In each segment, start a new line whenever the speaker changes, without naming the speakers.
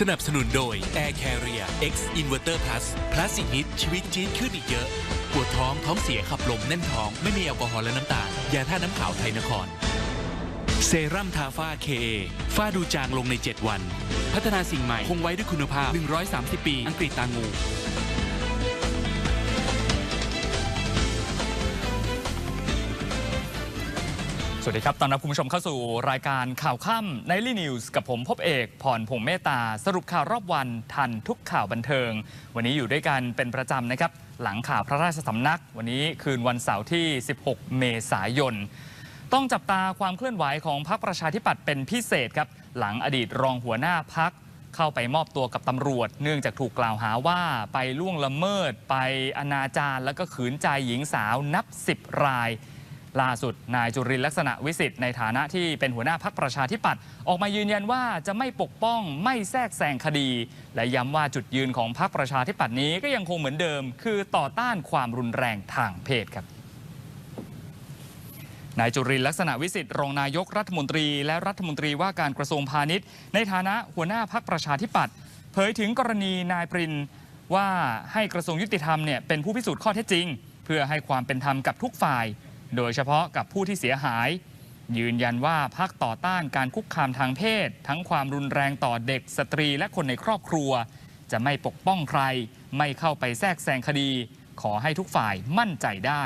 สนับสนุนโดย Air Carrier X Inverter Plus พลาสติกนิดชีวิตจี๊ดขึ้นอีกเยอะ ปวดท้องท้องเสียขับลมแน่นท้องไม่มีแอลกอฮอล์และน้ำตาลยาท่าน้ำขาวไทยนคร เซรั่มทาฝ้าเคฝ้าดูจางลงใน 7 วัน พัฒนาสิ่งใหม่คงไว้ด้วยคุณภาพ 130 ปี อังกฤษตางู
สวัสดีครับตอนรับคุณผู้ชมเข้าสู่รายการข่าวค่ำ Nightly News กับผมพบเอกพรพงเมตตา สรุปข่าวรอบวันทันทุกข่าวบันเทิง วันนี้อยู่ด้วยกันเป็นประจำนะครับ หลังข่าวพระราชสำนัก วันนี้คืนวันเสาร์ที่ 16 เมษายน ต้องจับตาความเคลื่อนไหวของพรรคประชาธิปัตย์เป็นพิเศษครับ หลังอดีตรองหัวหน้าพักเข้าไปมอบตัวกับตำรวจ เนื่องจากถูกกล่าวหาว่าไปล่วงละเมิด ไปอนาจารแล้วก็ขืนใจหญิงสาวนับ 10 ราย ล่าสุด นายจุรินลักษณะวิสิทธิ์ในฐานะที่เป็นหัวหน้าพักประชาธิปัตย์ออกมายืนยันว่าจะไม่ปกป้องไม่แทรกแซงคดี และย้ำว่าจุดยืนของพักประชาธิปัตย์นี้ก็ยังคงเหมือนเดิม คือต่อต้านความรุนแรงทางเพศครับนายจุรินลักษณะวิสิทธิ์รองนายกรัฐมนตรี และรัฐมนตรีว่าการกระทรวงพาณิชย์ ในฐานะหัวหน้าพักประชาธิปัตย์เผยถึงกรณีนายปรินว่าให้กระทรวงยุติธรรมเนี่ยเป็นผู้พิสูจน์ข้อเท็จจริง เพื่อให้ความเป็นธรรมกับทุกฝ่าย โดยเฉพาะกับผู้ที่เสียหาย ยืนยันว่าพักต่อต้านการคุกคามทางเพศ ทั้งความรุนแรงต่อเด็กสตรีและคนในครอบครัว จะไม่ปกป้องใคร ไม่เข้าไปแทรกแซงคดี ขอให้ทุกฝ่ายมั่นใจได้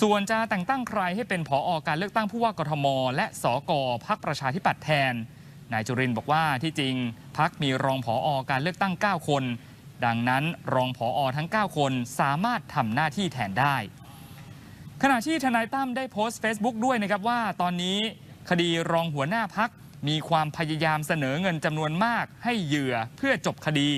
ส่วนจะแต่งตั้งใครให้เป็นผออการเลือกตั้งผู้ว่ากทม และสกพักประชาธิปัตย์แทนนายจุรินบอกว่าที่จริงพักมีรองผออการเลือกตั้ง 9 คน ดังนั้นรองผออทั้ง 9 คนสามารถทำหน้าที่แทนได้ ขณะที่ทนายตั้มได้โพสต์ Facebook ด้วยนะครับว่าตอนนี้คดีรองหัวหน้าพักมีความพยายามเสนอเงินจำนวนมาก ให้เหยื่อเพื่อจบคดี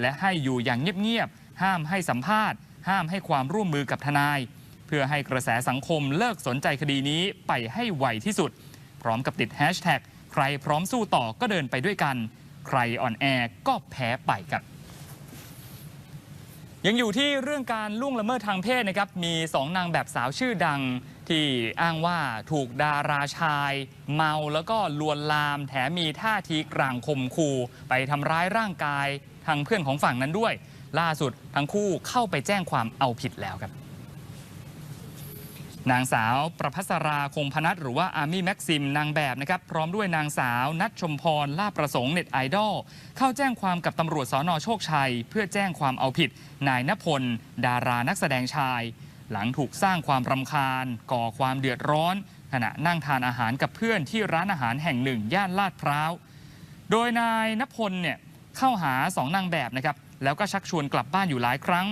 และให้อยู่อย่างเงียบๆห้ามให้สัมภาษณ์ ห้ามให้ความร่วมมือกับทนาย เพื่อให้กระแสสังคมเลิกสนใจคดีนี้ไปให้ไวที่สุด พร้อมกับติดแฮชแท็กใครพร้อมสู้ต่อก็เดินไปด้วยกัน ใครอ่อนแอก็แพ้ไปครับ ยังอยู่ที่เรื่องการล่วงละเมิดทางเพศนะครับ มีสองนางแบบสาวชื่อดัง ที่อ้างว่าถูกดาราชาย เมาแล้วก็ลวนลาม แถมมีท่าทีกลางข่มขู่ไปทำร้ายร่างกายทางเพื่อนของฝั่งนั้นด้วย ล่าสุดทั้งคู่เข้าไปแจ้งความเอาผิดแล้วครับ นางสาวประพัสราคงพนัทหรือว่าอาร์มี่แม็กซิมนางแบบนะครับ พร้อมด้วยนางสาวนัทชมพรลาบประสงค์เน็ตไอดอลเข้าแจ้งความกับตำรวจสอนอโชคชัย เพื่อแจ้งความเอาผิด นายนพล ดารานักแสดงชาย หลังถูกสร้างความรำคาญ ก่อความเดือดร้อน ขณะนั่งทานอาหารกับเพื่อนที่ร้านอาหารแห่งหนึ่ง ย่านลาดพร้าว โดยนายนพลเนี่ยเข้าหาสองนางแบบนะครับแล้วก็ชักชวนกลับบ้านอยู่หลายครั้ง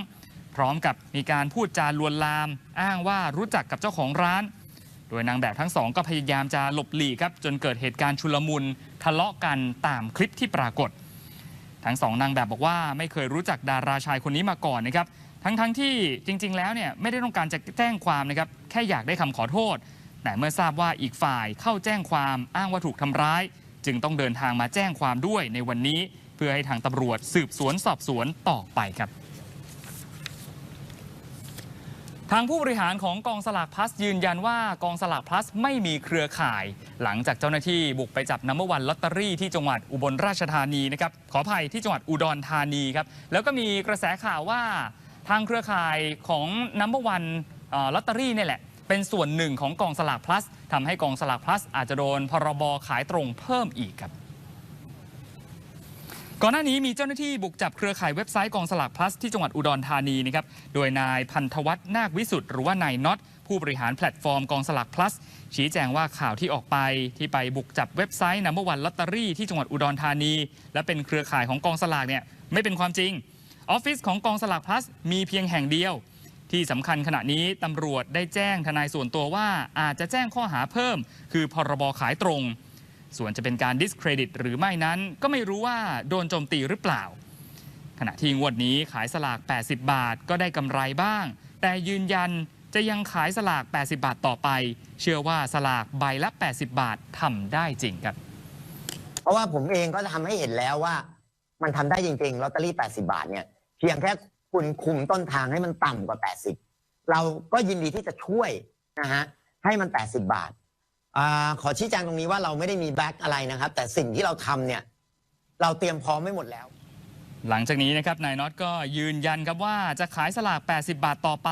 พร้อมกับมีการพูดจาลวนลาม อ้างว่ารู้จักกับเจ้าของร้าน โดยนางแบบทั้งสองก็พยายามจะหลบหลีกครับ จนเกิดเหตุการณ์ชุลมุนทะเลาะกันตามคลิปที่ปรากฏ ทั้งสองนางแบบบอกว่าไม่เคยรู้จักดาราชายคนนี้มาก่อนนะครับ ทั้งๆทที่จริง ๆ แล้วเนี่ยไม่ได้ต้องการจะแจ้งความนะครับแค่อยากได้คำขอโทษ แต่เมื่อทราบว่าอีกฝ่ายเข้าแจ้งความอ้างว่าถูกทำร้าย จึงต้องเดินทางมาแจ้งความด้วยในวันนี้ เพื่อให้ทางตำรวจสืบสวนสอบสวนต่อไปครับ ทางผู้บริหารของกองสลากพลัสยืนยันว่ากองสลากพลัสไม่มีเครือข่าย หลังจากเจ้าหน้าที่บุกไปจับนัมเบอร์วันลอตเตอรี่ที่จังหวัดอุบลราชธานีนะครับขออภัยที่จังหวัดอุดรธานีครับแล้วก็มีกระแสข่าวว่าทางเครือข่ายของนัมเบอร์วันลอตเตอรี่นี่แหละเป็นส่วนหนึ่งของกองสลากพลัสทำให้กองสลากพลัสอาจจะโดนพรบขายตรงเพิ่มอีกครับ ก่อนหน้านี้มีเจ้าหน้าที่บุกจับเครือข่ายเว็บไซต์กองสลาก plus ที่จังหวัดอุดรธานีนะครับ โดยนายพันธวัฒน์นาควิสุทธ์หรือว่านายน็อตผู้บริหารแพลตฟอร์มกองสลาก plus ชี้แจงว่าข่าวที่ออกไปที่ไปบุกจับเว็บไซต์นัมเบอร์วันลอตเตอรี่ที่จังหวัดอุดรธานี และเป็นเครือข่ายของกองสลากเนี่ยไม่เป็นความจริงออฟฟิศของกองสลาก plus มีเพียงแห่งเดียว ที่สำคัญขณะนี้ตำรวจได้แจ้งทนายส่วนตัวว่าอาจจะแจ้งข้อหาเพิ่ม คือพรบขายตรง ส่วนจะเป็นการ discredit หรือไม่นั้น ก็ไม่รู้ว่าโดนโจมตีหรือเปล่า ขณะที่งวดนี้ขายสลาก 80 บาทก็ได้กำไรบ้าง แต่ยืนยันจะยังขายสลาก 80 บาทต่อไป เชื่อว่าสลากใบละ 80 บาททำได้จริงครับ
เพราะว่าผมเองก็ทำให้เห็นแล้วว่า มันทำได้จริงๆลอตเตอรี่ 80 บาทเนี่ยเพียงแค่คุณคุมต้นทางให้มันต่ำกว่า 80 เราก็ยินดีที่จะช่วยนะฮะให้มัน 80 บาท อาขอชี้แจงตรงนี้ว่าเราไม่ได้มีแบ็กอะไรนะครับ แต่สิ่งที่เราทำเนี่ย เราเตรียมพร้อมไม่หมดแล้ว
หลังจากนี้นะครับนายน็อตก็ยืนยันครับว่าจะขายสลาก 80 บาทต่อไป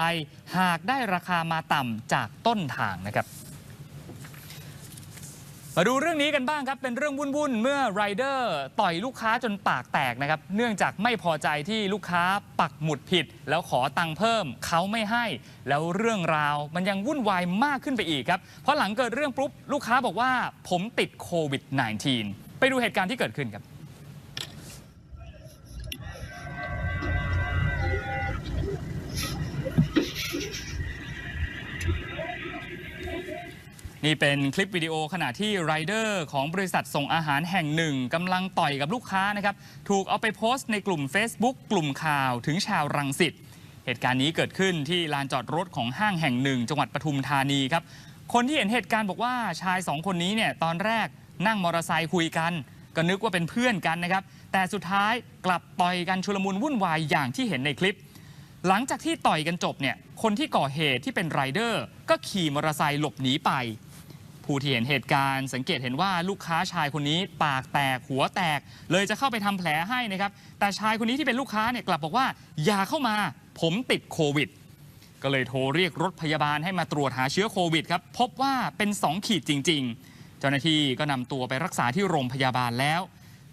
หากได้ราคามาต่ำจากต้นทางนะครับ มาดูเรื่องนี้กันบ้างครับ เป็นเรื่องวุ่นๆ เมื่อไรเดอร์ต่อยลูกค้าจนปากแตกนะครับ เนื่องจากไม่พอใจที่ลูกค้าปักหมุดผิด แล้วขอตังค์เพิ่มเขาไม่ให้ แล้วเรื่องราวมันยังวุ่นวายมากขึ้นไปอีกครับ เพราะหลังเกิดเรื่องปุ๊บ ลูกค้าบอกว่าผมติดโควิด -19 ไปดูเหตุการณ์ที่เกิดขึ้นครับ นี่เป็นคลิปวิดีโอขณะที่ไรเดอร์ของบริษัทส่งอาหารแห่งหนึ่งกำลังต่อยกับลูกค้านะครับ ถูกเอาไปโพสต์ในกลุ่ม Facebook กลุ่มข่าวถึงชาวรังสิต เหตุการณ์นี้เกิดขึ้นที่ลานจอดรถของห้างแห่งหนึ่ง จังหวัดปทุมธานีครับ คนที่เห็นเหตุการณ์บอกว่าชายสองคนนี้เนี่ยตอนแรกนั่งมอเตอร์ไซค์คุยกัน ก็นึกว่าเป็นเพื่อนกันนะครับ แต่สุดท้ายกลับต่อยกันชุลมุนวุ่นวายอย่างที่เห็นในคลิปหลังจากที่ต่อยกันจบเนี่ย คนที่ก่อเหตุที่เป็นไรเดอร์ ก็ขี่มอเตอร์ไซค์หลบหนีไป ผู้ที่เห็นเหตุการณ์ สังเกตเห็นว่าลูกค้าชายคนนี้ปากแตกหัวแตก เลยจะเข้าไปทำแผลให้นะครับ แต่ชายคนนี้ที่เป็นลูกค้าเนี่ยกลับบอกว่าอย่าเข้ามา ผมติดโควิด ก็เลยโทรเรียกรถพยาบาลให้มาตรวจหาเชื้อโควิดครับพบว่าเป็น 2 ขีดจริง ๆ เจ้าหน้าที่ก็นำตัวไปรักษาที่โรงพยาบาลแล้ว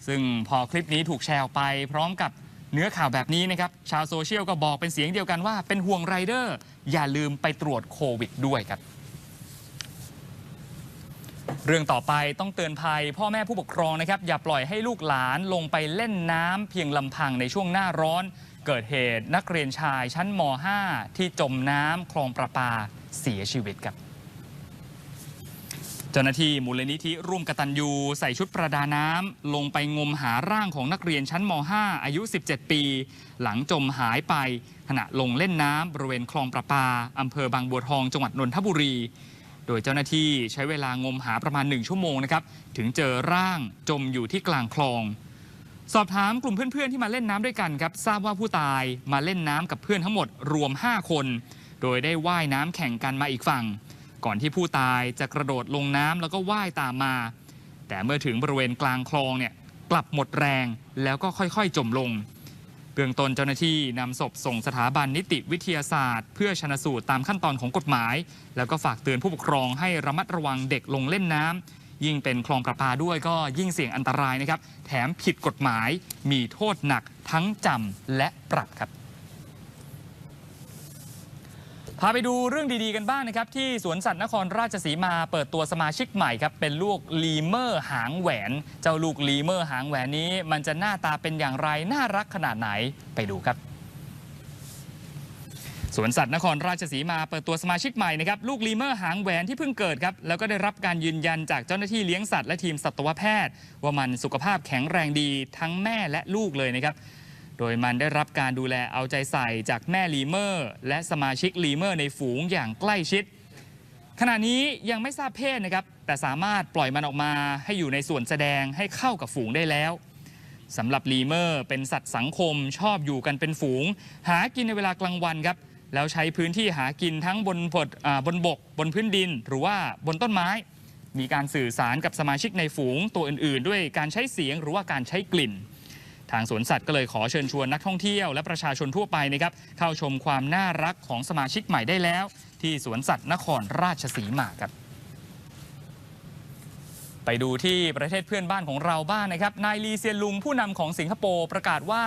ซึ่งพอคลิปนี้ถูกแชร์ออกไป พร้อมกับเนื้อข่าวแบบนี้นะครับชาวโซเชียลก็บอกเป็นเสียงเดียวกันว่าเป็นห่วงไรเดอร์อย่าลืมไปตรวจโควิดด้วยครับ เรื่องต่อไปต้องเตือนภัย พ่อแม่ผู้ปกครองนะครับ อย่าปล่อยให้ลูกหลานลงไปเล่นน้ำเพียงลำพังในช่วงหน้าร้อน เกิดเหตุนักเรียนชายชั้นม .5 ที่จมน้ำคลองประปาเสียชีวิตครับเจ้าหน้าที่มูลนิธิร่วมกตัญญูใส่ชุดประดาน้ำลงไปงมหาร่างของนักเรียนชั้นม .5 อายุ 17 ปี หลังจมหายไป ขณะลงเล่นน้ำบริเวณคลองประปาอำเภอบางบัวทองจังหวัดนนทบุรี โดยเจ้าหน้าที่ใช้เวลางมหาประมาณ 1 ชั่วโมงนะครับ ถึงเจอร่างจมอยู่ที่กลางคลอง สอบถามกลุ่มเพื่อนๆที่มาเล่นน้ำด้วยกันครับ ทราบว่าผู้ตายมาเล่นน้ำกับเพื่อนทั้งหมดรวม 5 คน โดยได้ว่ายน้ำแข่งกันมาอีกฝั่ง ก่อนที่ผู้ตายจะกระโดดลงน้ำแล้วก็ว่ายตามมา แต่เมื่อถึงบริเวณกลางคลองเนี่ยกลับหมดแรงแล้วก็ค่อยๆ จมลง เบื้องต้นเจ้าหน้าที่นำศพส่งสถาบันนิติวิทยาศาสตร์ เพื่อชนะสูตรตามขั้นตอนของกฎหมาย แล้วก็ฝากเตือนผู้ปกครองให้ระมัดระวังเด็กลงเล่นน้ำยิ่งเป็นคลองประปาด้วยก็ยิ่งเสี่ยงอันตรายนะครับ แถมผิดกฎหมายมีโทษหนักทั้งจำและปรับครับ พาไปดูเรื่องดีๆกันบ้างนะครับที่สวนสัตว์นครราชสีมาเปิดตัวสมาชิกใหม่ครับเป็นลูกลีเมอร์หางแหวน เจ้าลูกลีเมอร์หางแหวนนี้ มันจะหน้าตาเป็นอย่างไรน่ารักขนาดไหนไปดูครับสวนสัตว์นครราชสีมาเปิดตัวสมาชิกใหม่นะครับลูกลีเมอร์หางแหวนที่เพิ่งเกิดครับแล้วก็ได้รับการยืนยันจากเจ้าหน้าที่เลี้ยงสัตว์และทีมสัตวแพทย์ ว่ามันสุขภาพแข็งแรงดีทั้งแม่และลูกเลยนะครับ โดยมันได้รับการดูแลเอาใจใส่จากแม่ลีเมอร์ และสมาชิกลีเมอร์ในฝูงอย่างใกล้ชิด ขณะนี้ยังไม่ทราบเพศนะครับ แต่สามารถปล่อยมันออกมาให้อยู่ในส่วนแสดงให้เข้ากับฝูงได้แล้วสำหรับลีเมอร์เป็นสัตว์สังคมชอบอยู่กันเป็นฝูง หากินในเวลากลางวันครับ แล้วใช้พื้นที่หากินทั้งบนบดบนบก บนพื้นดิน หรือว่าบนต้นไม้ มีการสื่อสารกับสมาชิกในฝูงตัวอื่น ๆ ด้วยการใช้เสียงหรือว่าการใช้กลิ่น ทางสวนสัตว์ก็เลยขอเชิญชวนนักท่องเที่ยวและประชาชนทั่วไปนะครับเข้าชมความน่ารักของสมาชิกใหม่ได้แล้ว ที่สวนสัตว์นครราชสีมาครับไปดูที่ประเทศเพื่อนบ้านของเราบ้างนะครับ นายลีเซียนลุงผู้นำของสิงคโปร์ประกาศว่า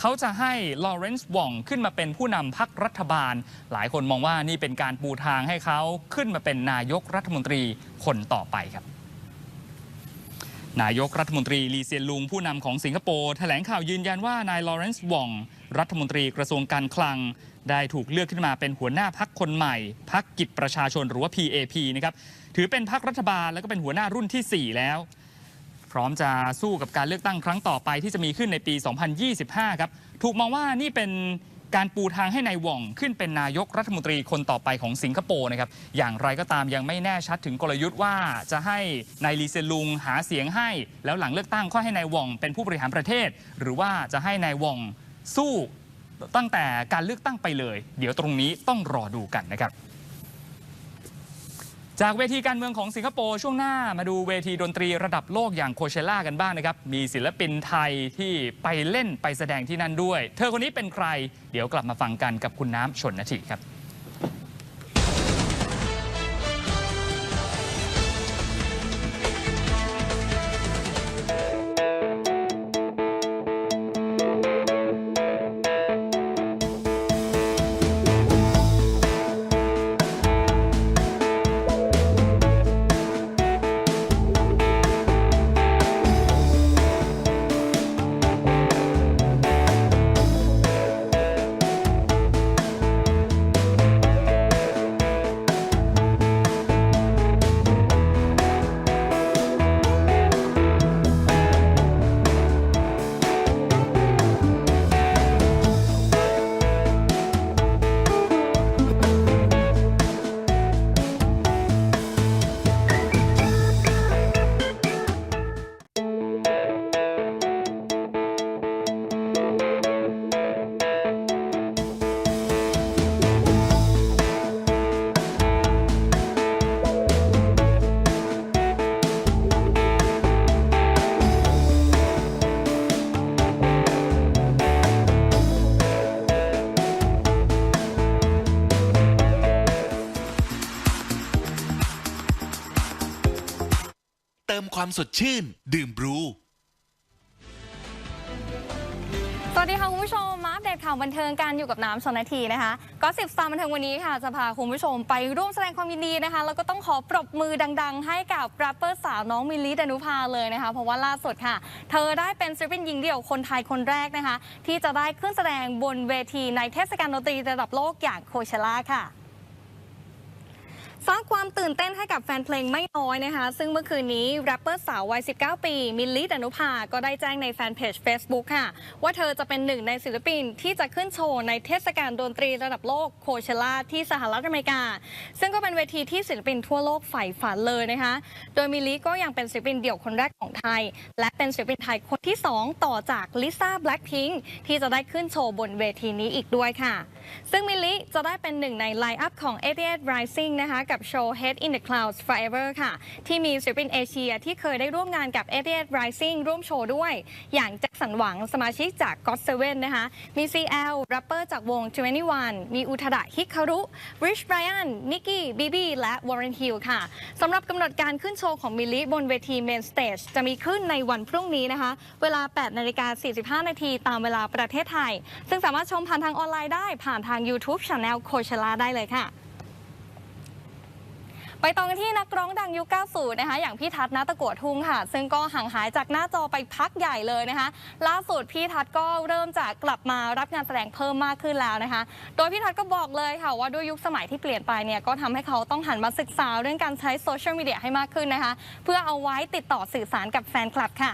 เขาจะให้ลอเรนซ์วองขึ้นมาเป็นผู้นำพรรครัฐบาล หลายคนมองว่านี่เป็นการปูทางให้เขาขึ้นมาเป็นนายกรัฐมนตรีคนต่อไปครับ นายกรัฐมนตรีลีเซียนลุงผู้นำของสิงคโปร์แถลงข่าวยืนยันว่านายลอเรนซ์วองรัฐมนตรีกระทรวงการคลัง ได้ถูกเลือกขึ้นมาเป็นหัวหน้าพักคนใหม่พักกิจประชาชนหรือว่า PAP นะครับถือเป็นพักรัฐบาลแล้วก็เป็นหัวหน้ารุ่นทีสี่4 แล้ว พร้อมจะสู้กับการเลือกตั้งครั้งต่อไปที่จะมีขึ้นในปี 2025 ครับถูกมองว่านี่เป็น การปูทางให้นายหว่องขึ้นเป็นนายกรัฐมนตรีคนต่อไปของสิงคโปร์นะครับ อย่างไรก็ตามยังไม่แน่ชัดถึงกลยุทธ์ว่าจะให้นายลีเซนลุงหาเสียงให้ แล้วหลังเลือกตั้งค่อยให้นายหว่องเป็นผู้บริหารประเทศ หรือว่าจะให้นายหว่องสู้ตั้งแต่การเลือกตั้งไปเลย เดี๋ยวตรงนี้ต้องรอดูกันนะครับ จากเวทีการเมืองของสิงคโปร์ช่วงหน้ามาดูเวทีดนตรีระดับโลกอย่างโคเชล่ากันบ้างนะครับ มีศิลปินไทยที่ไปเล่นไปแสดงที่นั่นด้วย เธอคนนี้เป็นใคร เดี๋ยวกลับมาฟังกันกับคุณน้ำชนนาทีครับ
ติมความสดชื่น ดื่มบรู
สวัสดีค่ะคุณผู้ชมมาอัปเดตข่าวบันเทิงการอยู่กับน้ำชนนาทีนะคะก็สิบสตาร์บันเทิงวันนี้ค่ะจะพาคุณผู้ชมไปร่วมแสดงความยินดีนะคะแล้วก็ต้องขอปรบมือดัง ๆ ให้กับแรปเปอร์สาวน้องมิลลิดานุภาเลยนะคะ เพราะว่าล่าสุดค่ะ เธอได้เป็นศิลปินหญิงเดี่ยวคนไทยคนแรกนะคะ ที่จะได้ขึ้นแสดงบนเวทีในเทศกาลดนตรีระดับโลกอย่างโคเชล่าค่ะ สร้างความตื่นเต้นให้กับแฟนเพลงไม่น้อยนะคะ ซึ่งเมื่อคืนนี้แรปเปอร์สาววัย 19 ปี มิลลิดนุภา ก็ได้แจ้งในแฟนเพจ Facebook ค่ะ ว่าเธอจะเป็นหนึ่งในศิลปินที่จะขึ้นโชว์ในเทศกาลดนตรีระดับโลกโคเชล่าที่สหรัฐอเมริกา ซึ่งก็เป็นเวทีที่ศิลปินทั่วโลกใฝ่ฝันเลยนะคะ โดยมิลลิก็ยังเป็นศิลปินเดี่ยวคนแรกของไทย และเป็นศิลปินไทยคนที่ 2 ต่อจากลิซ่าแบล็คพิงค์ที่จะได้ขึ้นโชว์บนเวทีนี้อีกด้วยค่ะ ซึ่งมิลลิจะได้เป็นหนึ่งในไลน์อัพของ88 Rising นะคะกับับโชว์ Head in the Clouds Forever ค่ะ ที่มีศิลปินเอเชียที่เคยได้ร่วมงานกับ88 Rising ร่วมโชว์ด้วย อย่างแจ็คสันหวังสมาชิกจาก God7 นะคะ มี CL แรปเปอร์จากวง 21 มีอุทดะฮิคารุ Rich Brian นิกกี้บีบีและ Warren Hill ค่ะสำหรับกำหนดการขึ้นโชว์ของมิลลิบนเวที Main Stage จะมีขึ้นในวันพรุ่งนี้นะคะ เวลา 8 นาฬิกา 45 นาทีตามเวลาประเทศไทย ซึ่งสามารถชมผ่านทางออนไลน์ได้ผ่านทาง YouTube Channel Coachella ได้เลยค่ะ ไปต่อกันที่นักร้องดังยุค 90 นะคะ อย่างพี่ทัศน์นาตะกัวทุ่งค่ะ ซึ่งก็ห่างหายจากหน้าจอไปพักใหญ่เลยนะคะ ล่าสุดพี่ทัศน์ก็เริ่มจะกลับมารับงานแสดงเพิ่มมากขึ้นแล้วนะคะ โดยพี่ทัศน์ก็บอกเลยค่ะว่าด้วยยุคสมัยที่เปลี่ยนไปเนี่ยก็ทำให้เขาต้องหันมาศึกษาเรื่องการใช้โซเชียลมีเดียให้มากขึ้นนะคะ เพื่อเอาไว้ติดต่อสื่อสารกับแฟนคลับค่ะ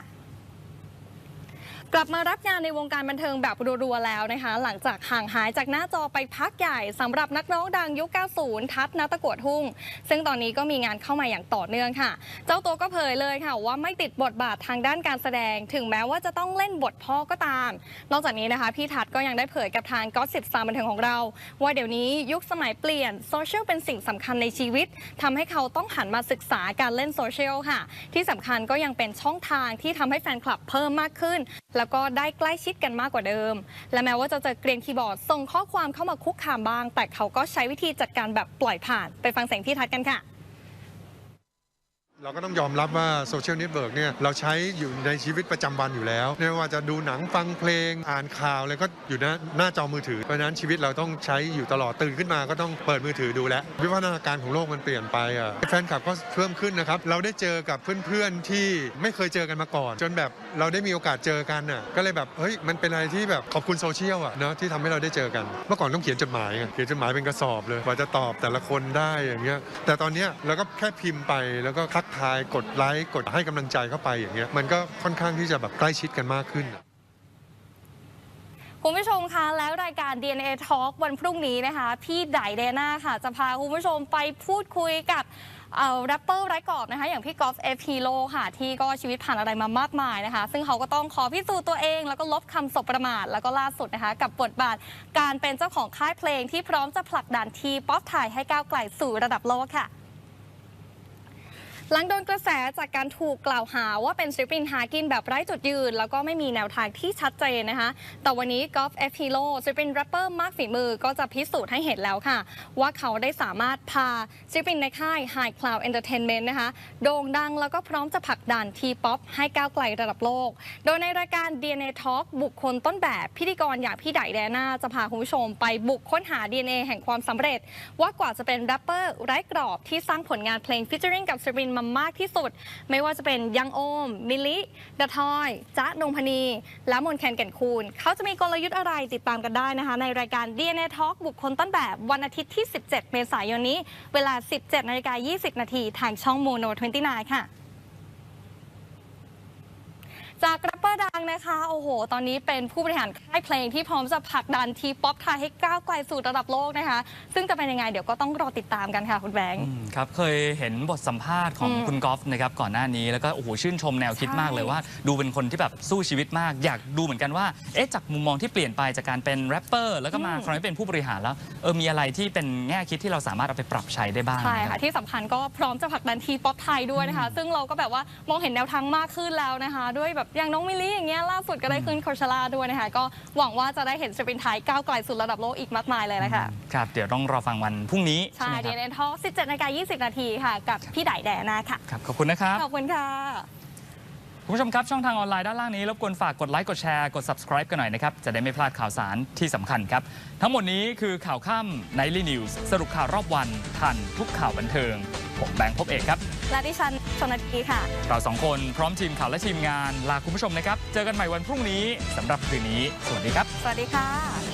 กลับมารับงานในวงการบันเทิงแบบรัวๆแล้วนะคะ หลังจากห่างหายจากหน้าจอไปพักใหญ่สำหรับนักร้องดังยุค 90 ทัศนตะกวดทุ่ง ซึ่งตอนนี้ก็มีงานเข้ามาอย่างต่อเนื่องค่ะ เจ้าตัวก็เผยเลยค่ะว่าไม่ติดบทบาททางด้านการแสดง ถึงแม้ว่าจะต้องเล่นบทพ่อก็ตาม นอกจากนี้นะคะ พี่ทัศก็ยังได้เผยกับทางก็สิบสามบันเทิงของเรา ว่าเดี๋ยวนี้ยุคสมัยเปลี่ยนโซเชียลเป็นสิ่งสำคัญในชีวิตทำให้เขาต้องหันมาศึกษาการเล่นโซเชียลค่ะ ที่สำคัญก็ยังเป็นช่องทางที่ทำให้แฟนคลับเพิ่มมากขึ้นแลแล้วก็ได้ใกล้ชิดกันมากกว่าเดิม และแม้ว่าจะเจอเกรียนคีย์บอร์ดส่งข้อความเข้ามาคุกคามบ้าง แต่เขาก็ใช้วิธีจัดการแบบปล่อยผ่าน ไปฟังเสียงพี่ทัศน์กันค่ะ
เราก็ต้องยอมรับว่าโซเชียลเน็ตเวิร์กเนี่ยเราใช้อยู่ในชีวิตประจำวันอยู่แล้วไม่ว่าจะดูหนังฟังเพลงอ่านข่าวอะไรก็อยู่หน้าหน้าจอมือถือ เพราะนั้นชีวิตเราต้องใช้อยู่ตลอดตื่นขึ้นมาก็ต้องเปิดมือถือดูแลวิวัฒนาการของโลกมันเปลี่ยนไปอะแฟนคลับก็เพิ่มขึ้นนะครับเราได้เจอกับเพื่อนๆที่ไม่เคยเจอกันมาก่อน จนแบบเราได้มีโอกาสเจอกันอะก็เลยแบบเฮ้ยมันเป็นอะไรที่แบบขอบคุณโซเชียลอะเนาะที่ทำให้เราได้เจอกัน เมื่อก่อนต้องเขียนจดหมายเขียนจดหมายเป็นกระสอบเลยกว่าจะตอบแต่ละคนได้อย่างเงี้ยแต่ตอนเนี้ยเราก็แค่พิมพ์ไปแล้วก็ทักทายกดไลค์กดให้กำลังใจเข้าไปอย่างเงี้ยมันก็ค่อนข้างที่จะแบบใกล้ชิดกันมากขึ้น
คุณผู้ชมคะแล้วรายการ DNA Talk วันพรุ่งนี้นะคะ พี่ไดเดน่าค่ะ จะพาคุณผู้ชมไปพูดคุยกับเอ่อแรปเปอร์ไร้กรอบนะคะ อย่างพี่กอล์ฟเอฟฮีโร่ค่ะ ที่ก็ชีวิตผ่านอะไรมามากมายนะคะ ซึ่งเขาก็ต้องขอพิสูจน์ตัวเอง แล้วก็ลบคำสบประมาท แล้วก็ล่าสุดนะคะ กับบทบาทการเป็นเจ้าของค่ายเพลงที่พร้อมจะผลักดันทีป๊อปไทยให้ก้าวไกลสู่ระดับโลกค่ะ หลังโดนกระแสจากการถูกกล่าวหาว่าเป็นศิลปินหากินแบบไร้จุดยืน แล้วก็ไม่มีแนวทางที่ชัดเจนนะคะ แต่วันนี้กอล์ฟเอฟฮีโร่ศิลปินแรปเปอร์มากฝีมือก็จะพิสูจน์ให้เห็นแล้วค่ะ ว่าเขาได้สามารถพาศิลปินในค่าย High Cloud Entertainment นะคะโด่งดังแล้วก็พร้อมจะผลักดันทีป๊อปให้ก้าวไกลระดับโลก โดยในรายการ DNA Talk บุคคลต้นแบบพิธีกรอย่างพี่ไดแดน่าจะพาคุณผู้ชมไปบุกค้นหา DNA แห่งความสำเร็จ ว่ากว่าจะเป็นแรปเปอร์ไร้กรอบที่สร้างผลงานเพลงฟิชเจอริงกับศิลปินมามากที่สุด ไม่ว่าจะเป็นยังโอม มิลิดะทอยจ๊ะนงพนี และมนแคนแก่นคูณเขาจะมีกลยุทธ์อะไรติดตามกันได้นะคะ ในรายการ DNA Talk บุคคลต้นแบบวันอาทิตย์ที่ 17 เมษายนนี้ เวลา 17นาฬิกา20 นาทีทางช่องโมโน29 ค่ะจาก เปอร์ดังนะคะ โอ้โห ตอนนี้เป็นผู้บริหารค่ายเพลงที่พร้อมจะผลักดันทีป๊อปไทยให้ก้าวไกลสู่ระดับโลกนะคะ ซึ่งจะเป็นยังไงเดี๋ยวก็ต้องรอติดตามกันค่ะคุณแบงค์
อืมครับเคยเห็นบทสัมภาษณ์ของ
อืม
คุณกอล์ฟนะครับก่อนหน้านี้แล้วก็โอ้โหชื่นชมแนวคิด
ใช่
มากเลยว่า ดูเป็นคนที่แบบสู้ชีวิตมาก อยากดูเหมือนกันว่าเอ๊ะจากมุมมองที่เปลี่ยนไปจากการเป็นแรปเปอร์แล้วก็มา
อืม
คราวนี้เป็นผู้บริหารแล้วเออมีอะไรที่เป็นแง่คิดที่เราสามารถเอาไปปรับใช้ได้บ้าง
ใช่
นะค
ค่ะ
รับ
ที่สำคัญก็พร้อมจะผลักดันทีป๊อปไทยด้วยนะคะ ซึ่งเราก็แบบว่ามองเห็นแนวทางมากขึ้นแล้วนะคะ ด้วยแบบอย่างน้องมิลลี่อย่างเงี้ยล่าสุดก็ได้ขึ้นโคชล่าด้วยนะคะก็หวังว่าจะได้เห็นศิลปินไทยก้าวไกลสู่ระดับโลกอีกมากมายเลยนะคะ
ครับ เดี๋ยวต้องรอฟังวันพรุ่งนี้
ใช่
ไหมค
ดี
รับ
เนทอ17นาฬิกา20 นาทีค่ะ กับพี่ไดแดนาค่ะ
ครับขอบคุณนะครับ
ขอบคุณค่ะ
คุณผู้ชมครับ ช่องทางออนไลน์ด้านล่างนี้รบกวนฝากกดไลค์กดแชร์กด subscribe กันหน่อยนะครับ จะได้ไม่พลาดข่าวสารที่สำคัญครับ ทั้งหมดนี้คือข่าวค่ำ Nightly News สรุปข่าวรอบวัน ทันทุกข่าวบันเทิง ผมแบงค์พบเอกครับ
และดิฉัน ชนทีค่ะ
เราสองคนพร้อมทีมข่าวและทีมงานลาคุณผู้ชมนะครับ เจอกันใหม่วันพรุ่งนี้สำหรับคืนนี้ สวัสดีครับ
สวัสดีค่ะ